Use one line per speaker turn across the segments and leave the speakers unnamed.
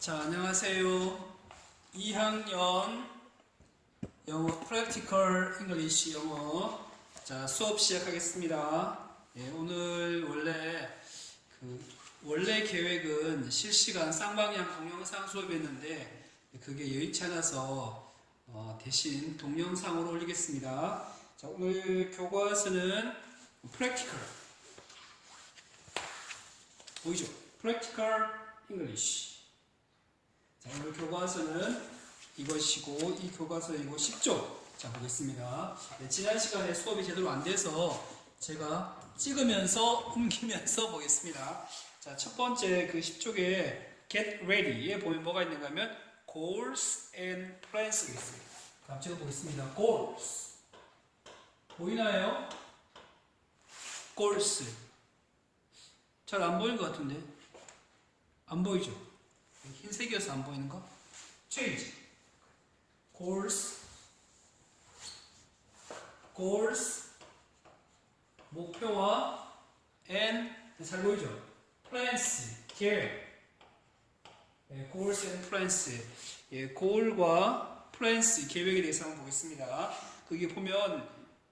자, 안녕하세요. 2학년 영어 Practical English 영어 자, 수업 시작하겠습니다. 예, 오늘 원래 그 원래 계획은 실시간 쌍방향 동영상 수업이었는데 그게 여의치 않아서 어, 대신 동영상으로 올리겠습니다. 자, 오늘 교과서는 Practical 보이죠? Practical English 자, 오늘 교과서는 이것이고 이 교과서 이거 10조 자 보겠습니다. 네, 지난 시간에 수업이 제대로 안 돼서 제가 찍으면서 옮기면서 보겠습니다. 자, 첫 번째 그 10쪽에 get ready에 보면 뭐가 있는가 하면 goals and plans가 있어요. 다음 찍어 보겠습니다. goals 보이나요? goals 잘 안 보이는 것 같은데 안 보이죠? 흰색이어서 안 보이는 거? change goals goals 목표와 and 잘 보이죠? plans 계획 예, goals and plans 예, goal과 plans 계획에 대해서 한번 보겠습니다. 그게 보면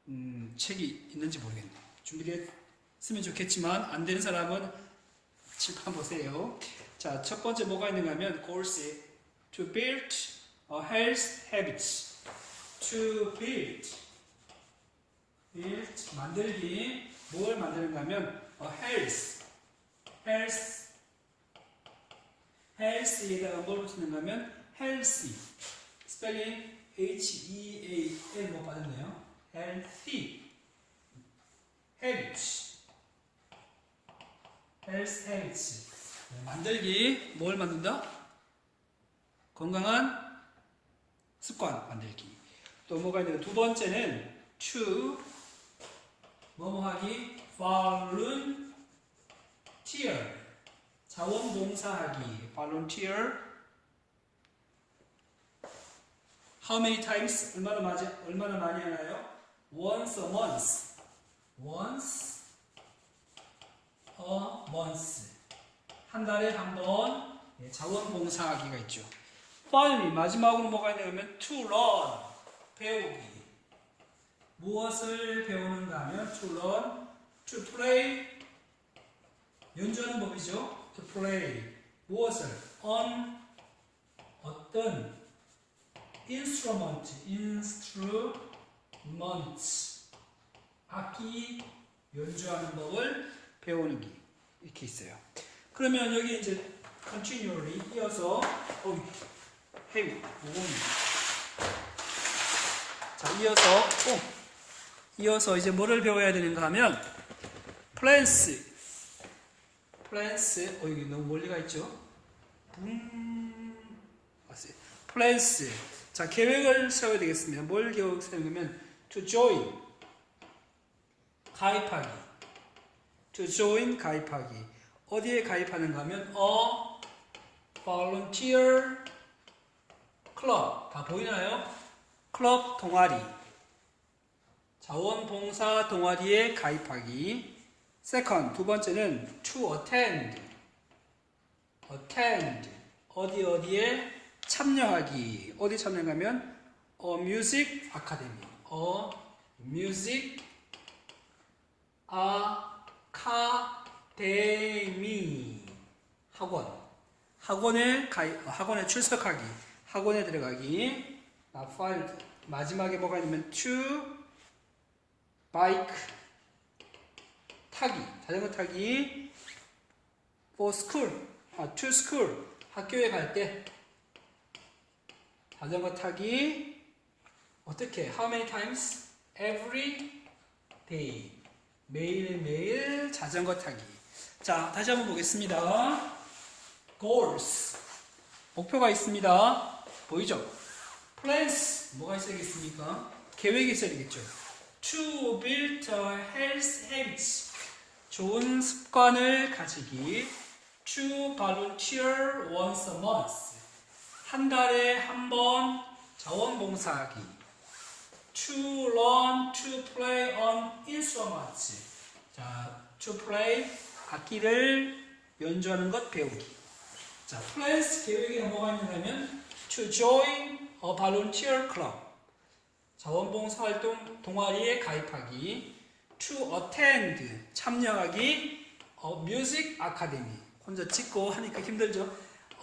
음, 책이 있는지 모르겠네. 준비됐으면 좋겠지만 안 되는 사람은 칠판 보세요. 자, 첫 번째 뭐가 있는가 하면 goals에 to build a health habits. to build build 만들기 뭘 만드는가 하면 a health health health에다가 뭘 붙이는가 하면 healthy 스펠링 H E A L 뭐 받았네요 healthy habits health habits 네, 만들기 뭘 만든다? 건강한 습관 만들기. 또 뭐가 있는가? 두 번째는 to 뭐뭐하기 volunteer 자원봉사하기 volunteer how many times 얼마나 많이 얼마나 많이 하나요? once a month once a month 한 달에 한 번 자원봉사하기가 있죠. finally 마지막으로 뭐가 있냐면 to learn 배우기 무엇을 배우는가 하면 to learn to play 연주하는 법이죠. to play 무엇을 on 어떤 instrument instrument 악기 연주하는 법을 배우는 게 이렇게 있어요. 그러면 여기 이제 continually 이어서 어이 헤이 무겁네. 자 이어서 오. 이어서 이제 뭐를 배워야 되는가 하면 플랜스 플랜스 어 여기 너무 멀리 가 있죠? 음 왔어요 플랜스 자 계획을 세워야 되겠습니다. 뭘 계획 세우냐면 to join. 가입하기. to join 가입하기 어디에 가입하는가 하면 a volunteer club 다 보이나요? 클럽 동아리 자원봉사 동아리에 가입하기 세컨 두 번째는 to attend attend 어디 어디에 참여하기 어디 참여하면 a music academy a music academy 학원. 학원에 가입 학원에 출석하기. 학원에 들어가기. 아, 파일 마지막에 뭐가 있냐면 to bike 타기. 자전거 타기 for school. 아 to school. 학교에 갈 때. 자전거 타기 어떻게? How many times? Every day. 매일매일 자전거 타기 자 다시 한번 보겠습니다 goals 목표가 있습니다 보이죠 plans 뭐가 있어야겠습니까 계획이 있어야 되겠죠 to build a health habits 좋은 습관을 가지기 to volunteer once a month 한 달에 한 번 자원봉사하기 to learn to play on instruments 자 to play 악기를 연주하는 것 배우기 자, plans 계획에 뭐가 있냐면 to join a volunteer club. 자원봉사 활동 동아리에 가입하기. to attend 참여하기. a music academy. 혼자 찍고 하니까 힘들죠.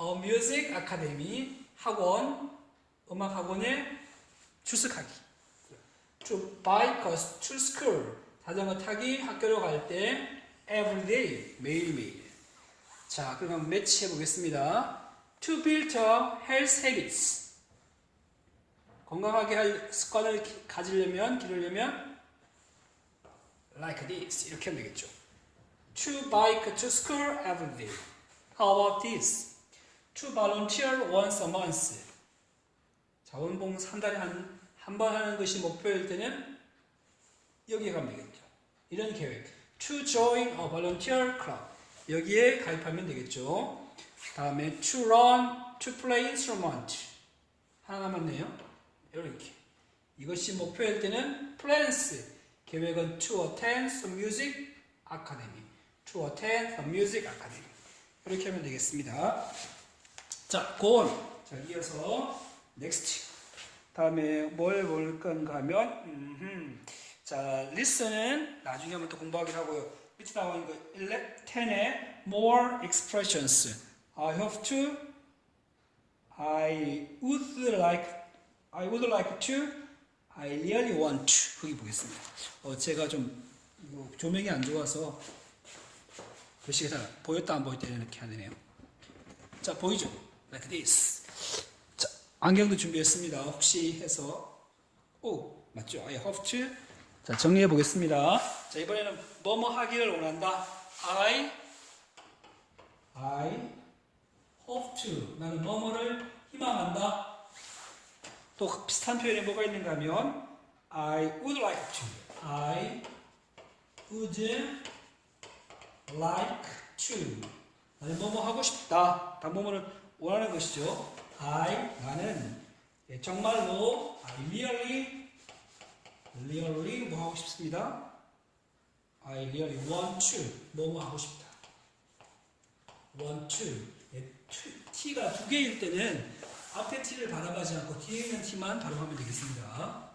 a music academy 학원 음악 학원에 출석하기. to bike us to school 자전거 타기 학교로 갈때 every day 매일매일. 자, 그럼 매치해 보겠습니다. To build a health habits. 건강하게 할 습관을 기- 가지려면, 기르려면 like this 이렇게 하면 되겠죠. To bike to school every day. How about this? To volunteer once a month. 자원봉사 한 달에 한 한 번 하는 것이 목표일 때는 여기에 가면 되겠죠. 이런 계획. To join a volunteer club. 여기에 가입하면 되겠죠. 다음에 to run, to play instrument. 하나 남았네요. 이렇게. 이것이 목표일 때는 plans. 계획은 to attend the music academy. to attend the music academy. 이렇게 하면 되겠습니다. 자, go on. 자, 이어서 next. 다음에 뭘 볼 건가 하면 음흠. 자, listen은 나중에 한번 또 공부하기로 하고요. 밑에 나와 있는 거 10에 more expressions. I have to I would like I would like to I really want to 거기 보겠습니다. 어, 제가 좀 이거 조명이 안 좋아서 글씨가 잘 보였다 안 보였다 이렇게 하네요. 자, 보이죠? Like this. 자, 안경도 준비했습니다. 혹시 해서 오 맞죠? I have to. 자 정리해 보겠습니다. 자 이번에는 뭐뭐 하기를 원한다. I I hope to. 나는 뭐뭐를 희망한다. 또 비슷한 표현이 뭐가 있는가 하면 I would like to. I would like to. 나는 뭐뭐 하고 싶다. 다 뭐뭐를 원하는 것이죠. I 나는 예, 정말로 I really really 뭐 하고 싶습니다. I really want to 뭐뭐 하고 싶다. want to 예, to, t가 두 개일 때는 앞에 t를 바라보지 않고 뒤에 있는 t만 바라보면 되겠습니다.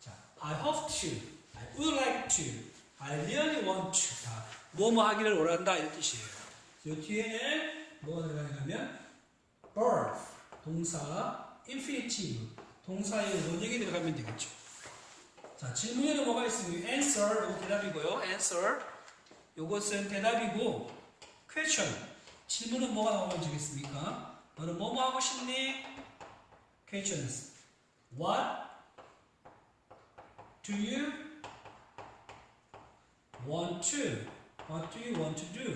자, I hope to, I would like to, I really want to 다 뭐뭐 하기를 원한다 이런 뜻이에요. 이 뒤에는 뭐가 들어가냐면 verb 동사 infinitive 동사의 원형이 들어가면 되겠죠. 자 질문에는 뭐가 있습니까? answer 요거 대답이고요. answer 요것은 대답이고 question 질문은 뭐가 나오면 되겠습니까? 너는 뭐뭐 하고 싶니? questions what do you want to what do you want to do